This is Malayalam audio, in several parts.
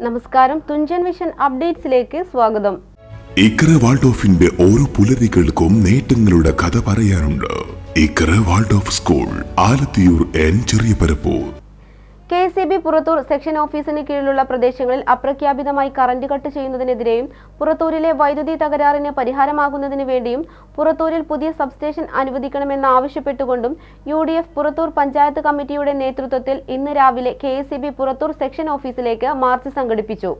നമസ്കാരം. തുഞ്ചൻ വിഷൻ അപ്ഡേറ്റ്സിലേക്ക് സ്വാഗതം. ഇക്കറ വാൾഡോഫിന്റെ ഓരോ പുലരികൾക്കും നേട്ടങ്ങളുടെ കഥ പറയാനുണ്ട്. Ikkara Waldorf school Alathiyur N ചെറിയ Parappur K C B Purathur section ഓഫീസിന് കീഴിലുള്ള പ്രദേശങ്ങളിൽ അപ്രഖ്യാപിതമായി കറന്റ് കട്ട് ചെയ്യുന്നതിനെതിരെയും പുറത്തൂരിലെ വൈദ്യുതി തകരാറിന് പരിഹാരമാകുന്നതിന് വേണ്ടിയും പുറത്തൂരിൽ പുതിയ സബ്സ്റ്റേഷൻ അനുവദിക്കണമെന്ന് ആവശ്യപ്പെട്ടുകൊണ്ടും U D F Purathur panchayat കമ്മിറ്റിയുടെ നേതൃത്വത്തിൽ ഇന്ന് രാവിലെ K S B Purathur section ഓഫീസിലേക്ക് മാർച്ച് സംഘടിപ്പിച്ചു.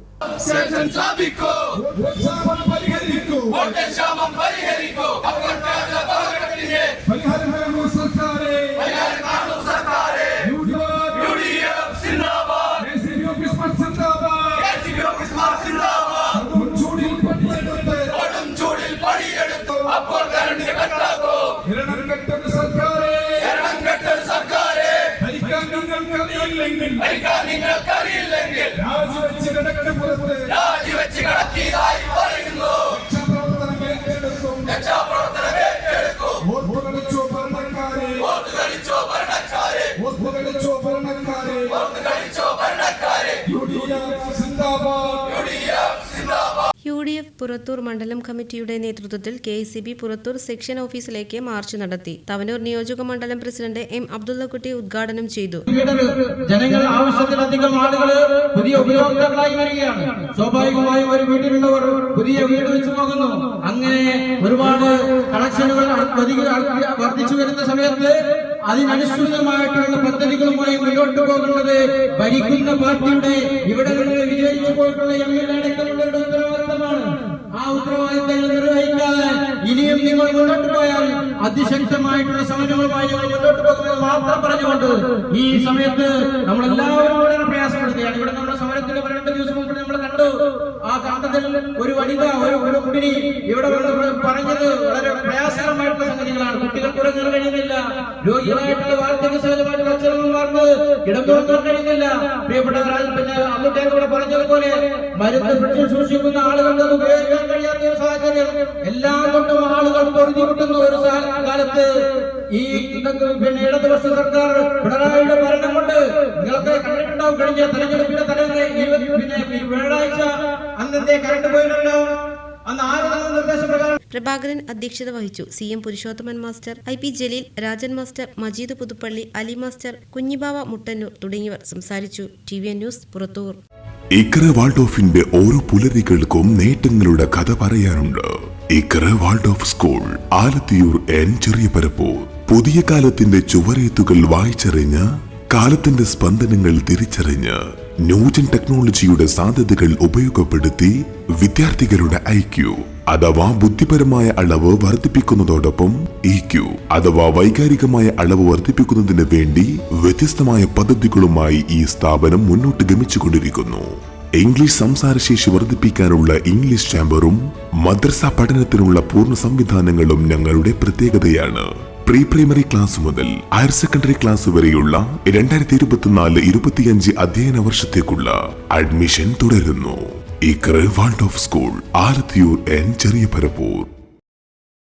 ഇരണം കെട്ടൊരു സർക്കാരെ. എണ്ണം കെട്ടൽ സർക്കാരെ. ഭരിക്കാൻ നിങ്ങൾക്കറിയില്ലെങ്കിൽ ഭരിക്കാൻ നിങ്ങൾക്കറിയില്ലെങ്കിൽ രാജിവെച്ച് കിടക്കണ പുറത്ത്. രാജിവെച്ച് കടത്തിയതായി പറയുന്നു. രക്ഷാപ്രവർത്തനം ഏറ്റെടുക്കും രക്ഷാപ്രവർത്തനം ഏറ്റെടുക്കൂ വോട്ട് കളിച്ചോ ഭരണക്കാരെ. വോട്ട് കളിച്ചോ ഭരണക്കാരെ. വോട്ട് കളിച്ചോ ഭരണക്കാരെ. വോട്ട് കളിച്ചോ ഭരണക്കാരെ. യു ഡി എഫ് പുറത്തൂർ മണ്ഡലം കമ്മിറ്റിയുടെ നേതൃത്വത്തിൽ കെ പുറത്തൂർ സെക്ഷൻ ഓഫീസിലേക്ക് മാർച്ച് നടത്തി. തവനൂർ നിയോജക മണ്ഡലം പ്രസിഡന്റ് എം അബ്ദുള്ളക്കുട്ടി ഉദ്ഘാടനം ചെയ്തു. ജനങ്ങൾ ആവശ്യത്തിലധികം ആളുകൾ പുതിയ ഉപയോക്താക്കളായി വരികയാണ്. സ്വാഭാവികമായും ഒരു വീട്ടിലുള്ളവർ പുതിയ വീട് വെച്ച് പോകുന്നു. അങ്ങനെ ഒരുപാട് കണക്ഷനുകൾ അധികം വർദ്ധിച്ചു വരുന്ന സമയത്ത് അതിനനുസൃതമായിട്ടുള്ള പദ്ധതികളുമായി മുന്നോട്ട് പോകുന്നത് ഭരിക്കുന്ന പാർട്ടിയുടെ ഇവിടെ വിജയിച്ചു പോയിട്ടുള്ള എം എൽ എ അതിശക്തമായിട്ടുള്ള സമരങ്ങളുമായി ഞങ്ങൾ മുന്നോട്ട് പോകുന്നത് മാത്രം പറഞ്ഞുകൊണ്ട് ഈ സമയത്ത് നമ്മളെല്ലാവരും വളരെ പ്രയാസപ്പെടുത്തുകയാണ് ഇവിടെ നമ്മുടെ സമരത്തിന്റെ രണ്ട് ദിവസം മുമ്പ് നമ്മൾ കണ്ടു. ആ കാന്തത്തിൽ ഒരു വനിത ഒരു കുട്ടിനി ഇവിടെ പറഞ്ഞത് വളരെ പ്രയാസകരമായിട്ടുള്ള സംഗതികളാണ് കുട്ടികൾ ഉറങ്ങാൻ കഴിയുന്നില്ല രോഗികളായിട്ടുള്ള വാർദ്ധക്യ സഹജമായിട്ടുള്ള അച്ഛനമ്മമാർക്ക് കിടന്നുറങ്ങാൻ കഴിയുന്നില്ല പ്രിയപ്പെട്ടവരാൽ പിന്നെ അന്നത്തേക്ക് ഇവിടെ മരുന്ന് ഫ്രിഡ്ജിൽ സൂക്ഷിക്കുന്ന ഉപയോഗിക്കാൻ കഴിയാത്ത സാഹചര്യം. എല്ലാം കൊണ്ടും ആളുകൾ പൊറുതിമുട്ടുന്ന ഒരു കാലത്ത് ഈ പിന്നെ ഇടതുപക്ഷ സർക്കാർ പിണറായിയുടെ ഭരണം കൊണ്ട് നിങ്ങളൊക്കെ കണ്ടിട്ടുണ്ടാവും. കഴിഞ്ഞ തെരഞ്ഞെടുപ്പിന്റെ തലേന്ന് പിന്നെ വ്യാഴാഴ്ച അന്നത്തെ കറണ്ട് പോയിട്ടുണ്ടോ അന്ന് ആരും നിർദ്ദേശപ്രകാരം പ്രഭാകരൻ അധ്യക്ഷത വഹിച്ചു. C M Purushothaman master I P Jaleel Rajan master Majeed Puthuppally Ali master Kunhibava Muttannur തുടങ്ങിയവർ സംസാരിച്ചു. T V news Purathur. Ikkara വാൾഡോഫിന്റെ ഓരോ പുലരികൾക്കും നേട്ടങ്ങളുടെ കഥ പറയാനുണ്ട്. Ikkara Waldorf school Alathiyur N ചെറിയ പരപ്പൂർ പുതിയ കാലത്തിന്റെ ചുവരേത്തുകൾ വായിച്ചറിഞ്ഞ് കാലത്തിന്റെ സ്പന്ദനങ്ങൾ തിരിച്ചറിഞ്ഞ് ന്യൂജൻ ടെക്നോളജിയുടെ സാധ്യതകൾ ഉപയോഗപ്പെടുത്തി വിദ്യാർത്ഥികളുടെ ഐക്യു. അഥവാ ബുദ്ധിപരമായ അളവ് വർദ്ധിപ്പിക്കുന്നതോടൊപ്പം ഇ ക്യു അഥവാ വൈകാരികമായ അളവ് വർദ്ധിപ്പിക്കുന്നതിന് വേണ്ടി വ്യത്യസ്തമായ പദ്ധതികളുമായി ഈ സ്ഥാപനം മുന്നോട്ട് ഗമിച്ചുകൊണ്ടിരിക്കുന്നു. ഇംഗ്ലീഷ് സംസാരശേഷി വർദ്ധിപ്പിക്കാനുള്ള ഇംഗ്ലീഷ് ചാമ്പറും മദ്രസ പഠനത്തിനുള്ള പൂർണ സംവിധാനങ്ങളും ഞങ്ങളുടെ പ്രത്യേകതയാണ്. പ്രീ പ്രൈമറി ക്ലാസ് മുതൽ ഹയർ സെക്കൻഡറി ക്ലാസ് വരെയുള്ള രണ്ടായിരത്തി ഇരുപത്തിനാല് ഇരുപത്തിയഞ്ച് അധ്യയന വർഷത്തേക്കുള്ള അഡ്മിഷൻ തുടരുന്നു. ഇക്കറ് വാൾഡ് സ്കൂൾ ആലത്തിയൂർ എൻ ചെറിയ പരപ്പൂർ